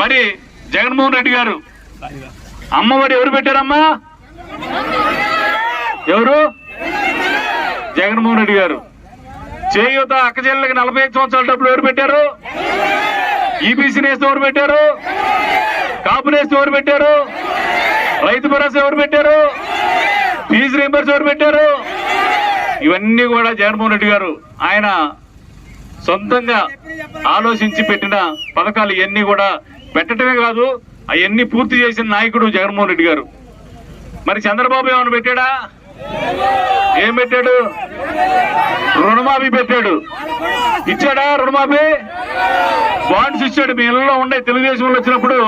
మరి జగన్మోహన్ రెడ్డి గారు అమ్మఒడి ఎవరు పెట్టారమ్మా? ఎవరు? జగన్మోహన్ రెడ్డి గారు. చేయూత అక్కచెల్లెకి నలభై ఐదు సంవత్సరాల డబ్బులు ఎవరు పెట్టారు? ఈబీసీ నేస్తే ఎవరు పెట్టారు? కాపు నేస్తే ఎవరు పెట్టారు? రైతు భరోసా ఎవరు పెట్టారు? ఫీజు రీంబర్స్ ఎవరు పెట్టారు? ఇవన్నీ కూడా జగన్మోహన్ రెడ్డి గారు ఆయన సొంతంగా ఆలోచించి పెట్టిన పథకాలు ఇవన్నీ కూడా పెట్టడమే కాదు అవన్నీ పూర్తి చేసిన నాయకుడు జగన్మోహన్ రెడ్డి గారు. మరి చంద్రబాబు ఏమైనా పెట్టాడా? ఏం పెట్టాడు? రుణమాఫీ పెట్టాడు. ఇచ్చాడా రుణమాఫీ? బాండ్స్ ఇచ్చాడు. మీ ఇళ్ళలో ఉండే తెలుగుదేశంలో వచ్చినప్పుడు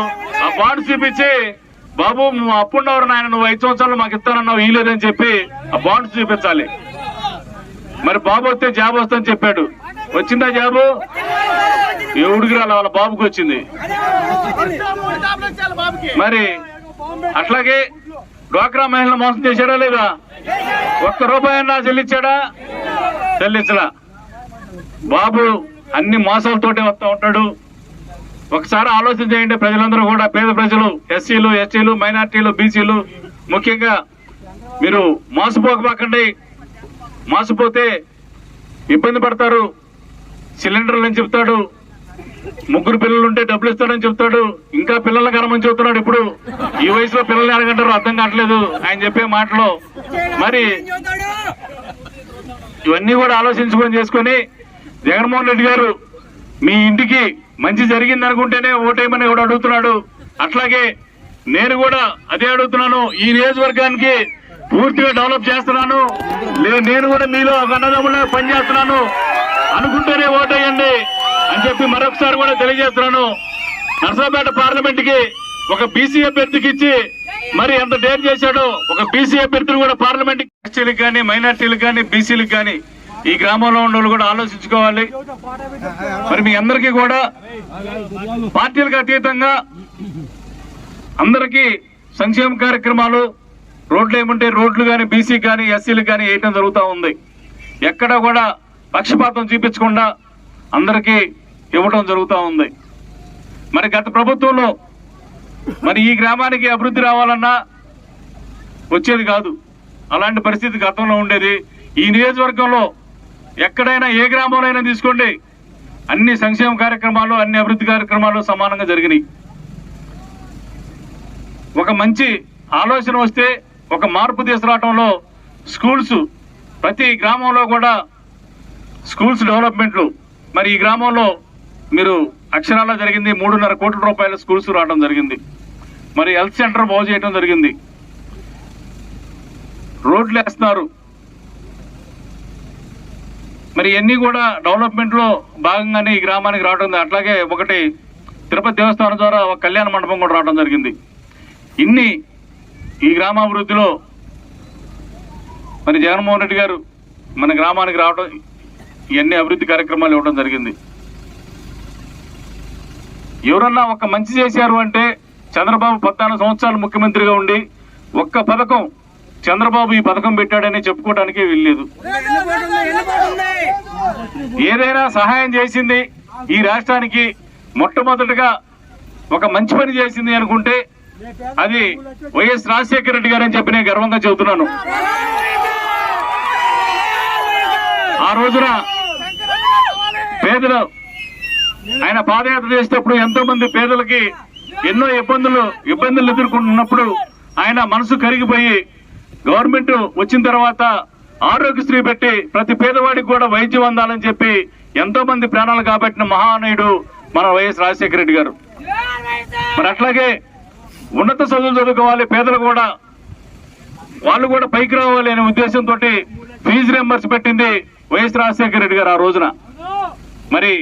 ఆ బాండ్స్ చూపించి బాబు నువ్వు అప్పుడున్నవారు నాయన నువ్వు ఐదు సంవత్సరాలు మాకు ఇస్తానన్నావు ఇయ్యలేదని చెప్పి ఆ బాండ్స్ చూపించాలి. మరి బాబు వస్తే జాబ్ వస్తుందని చెప్పాడు. వచ్చిందా జాబు? ఎవడికి రాలే వాళ్ళ బాబుకి వచ్చింది. మరి అట్లాగే డ్వాక్రా మహిళలు మోసం చేశాడా లేదా? ఒక్క రూపాయన్నా చెల్లించాడా? చెల్లించడా బాబు అన్ని మోసాలతోటే వస్తూ ఉంటాడు. ఒకసారి ఆలోచన చేయండి ప్రజలందరూ కూడా పేద ప్రజలు ఎస్సీలు ఎస్టీలు మైనార్టీలు బీసీలు ముఖ్యంగా మీరు మోసపోకపోకండి. మోసపోతే ఇబ్బంది పడతారు. సిలిండర్లు అని చెప్తాడు. ముగ్గురు పిల్లలు ఉంటే డబ్బులు ఇస్తాడని చెప్తాడు. ఇంకా పిల్లల కరమని చెప్తున్నాడు ఇప్పుడు. ఈ వయసులో పిల్లల్ని అడగంటారు అర్థం కావట్లేదు. ఆయన చెప్పే మాటలో. మరి ఇవన్నీ కూడా ఆలోచించుకొని చేసుకొని జగన్మోహన్ రెడ్డి గారు మీ ఇంటికి మంచి జరిగింది అనుకుంటేనే ఓటేయమని కూడా అడుగుతున్నాడు? అట్లాగే నేను కూడా అదే అడుగుతున్నాను. ఈ నియోజకవర్గానికి పూర్తిగా డెవలప్ చేస్తున్నాను. నేను కూడా మీలో ఒక అన్నదమ్ములా పనిచేస్తున్నాను. అనుకుంటేనే ఓటేయండి. మరొకసారి కూడా తెలియజేస్తున్నాను. నర్సాపేట పార్లమెంట్కి ఒక బీసీ అభ్యర్థికి ఇచ్చి మరి ఎంత డేట్ చేశాడో ఒక బీసీ అభ్యర్థులు కూడా పార్లమెంట్ ఎస్టీలకు కానీ మైనార్టీలకు కానీ బీసీలకు కానీ ఈ గ్రామంలో ఉన్న వాళ్ళు కూడా ఆలోచించుకోవాలి. మరి మీ అందరికీ కూడా పార్టీలకు అతీతంగా అందరికీ సంక్షేమ కార్యక్రమాలు రోడ్లు ఏముంటే రోడ్లు కానీ బీసీ కానీ ఎస్సీలకు కానీ వేయటం జరుగుతూ ఉంది. ఎక్కడ కూడా పక్షపాతం చూపించకుండా అందరికీ ఇవ్వటం జరుగుతూ ఉంది. మరి గత ప్రభుత్వంలో మరి ఈ గ్రామానికి అభివృద్ధి రావాలన్నా వచ్చేది కాదు. అలాంటి పరిస్థితి గతంలో ఉండేది. ఈ నియోజకవర్గంలో ఎక్కడైనా ఏ గ్రామంలో అయినా తీసుకోండి. అన్ని సంక్షేమ కార్యక్రమాలు అన్ని అభివృద్ధి కార్యక్రమాలు సమానంగా జరిగినాయి. ఒక మంచి ఆలోచన వస్తే ఒక మార్పు తీసుకురావటంలో స్కూల్స్ ప్రతి గ్రామంలో కూడా స్కూల్స్ డెవలప్మెంట్లు మరి ఈ గ్రామంలో మీరు అక్షరాల్లో జరిగింది మూడున్నర కోట్ల రూపాయల స్కూల్స్ రావడం జరిగింది. మరి హెల్త్ సెంటర్ బాగు చేయడం జరిగింది. రోడ్లు వేస్తున్నారు. మరి ఇవన్నీ కూడా డెవలప్మెంట్లో భాగంగానే ఈ గ్రామానికి రావడం అట్లాగే ఒకటి తిరుపతి దేవస్థానం ద్వారా ఒక కళ్యాణ మండపం కూడా రావడం జరిగింది. ఇన్ని ఈ గ్రామాభివృద్ధిలో మరి జగన్మోహన్ రెడ్డి గారు మన గ్రామానికి రావడం ఇవన్నీ అభివృద్ధి కార్యక్రమాలు ఇవ్వడం జరిగింది. ఎవరన్నా ఒక మంచి చేశారు అంటే చంద్రబాబు పద్నాలుగు సంవత్సరాలు ముఖ్యమంత్రిగా ఉండి ఒక్క పథకం చంద్రబాబు ఈ పథకం పెట్టాడని చెప్పుకోవడానికి వీల్లేదు. ఏదైనా సహాయం చేసింది ఈ రాష్ట్రానికి మొట్టమొదటిగా ఒక మంచి పని చేసింది అనుకుంటే అది వైఎస్ రాజశేఖర రెడ్డి గారని చెప్పి నేను గర్వంగా చెబుతున్నాను. ఆ రోజున పేదలు ఆయన పాదయాత్ర చేసేటప్పుడు ఎంతో మంది పేదలకి ఎన్నో ఇబ్బందులు ఇబ్బందులు ఎదుర్కొంటున్నప్పుడు ఆయన మనసు కరిగిపోయి గవర్నమెంట్ వచ్చిన తర్వాత ఆరోగ్యశ్రీ పెట్టి ప్రతి పేదవాడికి కూడా వైద్యం అందాలని చెప్పి ఎంతో మంది ప్రాణాలు కాబట్టిన మహానయుడు మన వైఎస్ రాజశేఖర రెడ్డి గారు. మరి అట్లాగే ఉన్నత చదువులు చదువుకోవాలి పేదలు కూడా వాళ్ళు కూడా పైకి రావాలి అనే ఉద్దేశంతో ఫీజు రింబర్స్ పెట్టింది వైఎస్ రాజశేఖర రెడ్డి గారు ఆ రోజున. మరి